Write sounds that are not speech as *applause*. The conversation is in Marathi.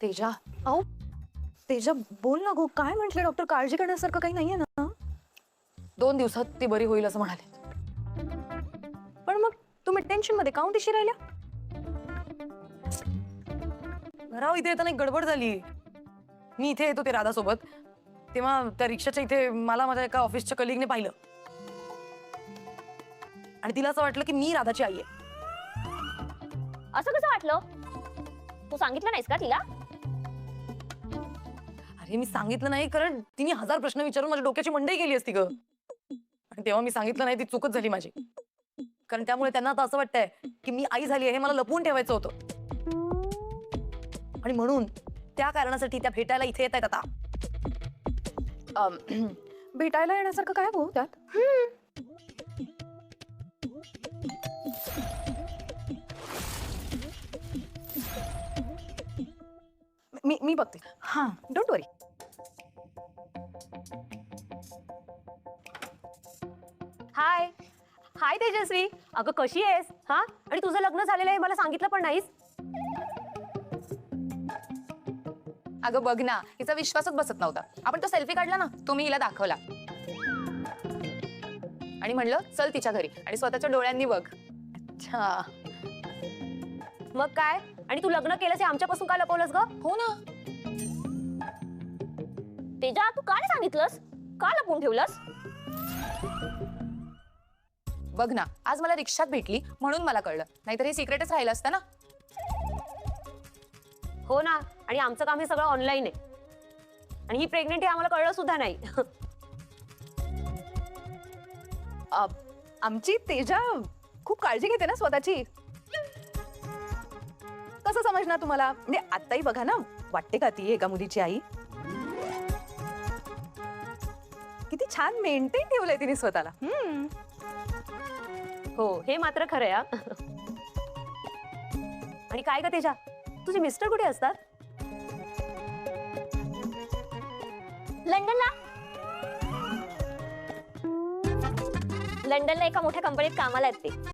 तेजा अहो तेजा बोल ना गो काय म्हटलं डॉक्टर? काळजी करण्यासारखं काही नाहीये ना? दोन दिवसात ती बरी होईल असं म्हणाले. पण मग तुम्ही टेन्शनमध्ये काऊन दिशी राहिल्या? राव इथे येताना एक गडबड झाली. मी इथे येतो ते राधा सोबत तेव्हा त्या रिक्षाच्या इथे मला माझ्या एका ऑफिसच्या कलिगने पाहिलं. आणि तिला असं वाटलं की मी राधाची आई आहे. असं कसं वाटलं? तू सांगितलं नाहीस का तिला? अरे मी सांगितलं नाही कारण तिने हजार प्रश्न विचारून माझ्या डोक्याची मंडई केली असती ग. आणि तेव्हा मी सांगितलं नाही ती चुकच झाली माझी. कारण त्यामुळे त्यांना आता असं वाटतंय की मी आई झाली आहे हे मला लपवून ठेवायचं होतं. आणि म्हणून त्या कारणासाठी त्या भेटायला इथे येत आहेत आता *clears throat* भेटायला येण्यासारखं काय गो त्यात? मी मी बघते. हा. Don't worry hi. Hi Tejaswi. अगं कशी आहेस? हा? आणि तुझं लग्न झालेलं आहे मला सांगितलं पण नाहीस? अगं बघ ना हिचा विश्वासच बसत नव्हता. आपण तो सेल्फी काढला ना तो मी हिला दाखवला. आणि म्हणलं चल तिच्या घरी. आणि स्वतःच्या डोळ्यांनी बघ. अच्छा. मग काय? आणि तू लग्न केलंस हे आमच्यापासून का लपवलंस ग? हो ना. तेजा तू का नाही सांगितलंस? का लपवून ठेवलंस? बघ ना आज मला रिक्षात भेटली म्हणून मला कळलं. नाहीतर हे सिक्रेटच राहिलं असतं ना. हो ना आणि आमचं काम हे सगळं ऑनलाईन आहे. आणि ही प्रेग्नेंट हे आम्हाला कळलं सुद्धा नाही. अ, आमची तेजा खूप काळजी घेते ना स्वतःची. कसं समजणार तुम्हाला? म्हणजे आत्ताही बघा ना वाटते का ती एका मुलीची आई? किती छान मेंटेन ठेवलंय तिने स्वतःला. हम्म. हो हे मात्र खरं आहे हा. आणि काय का तेजा? तुझे मिस्टर कुठे असतात? लंडनला? लंडनला एका मोठ्या कंपनीत कामाला आहेत ते.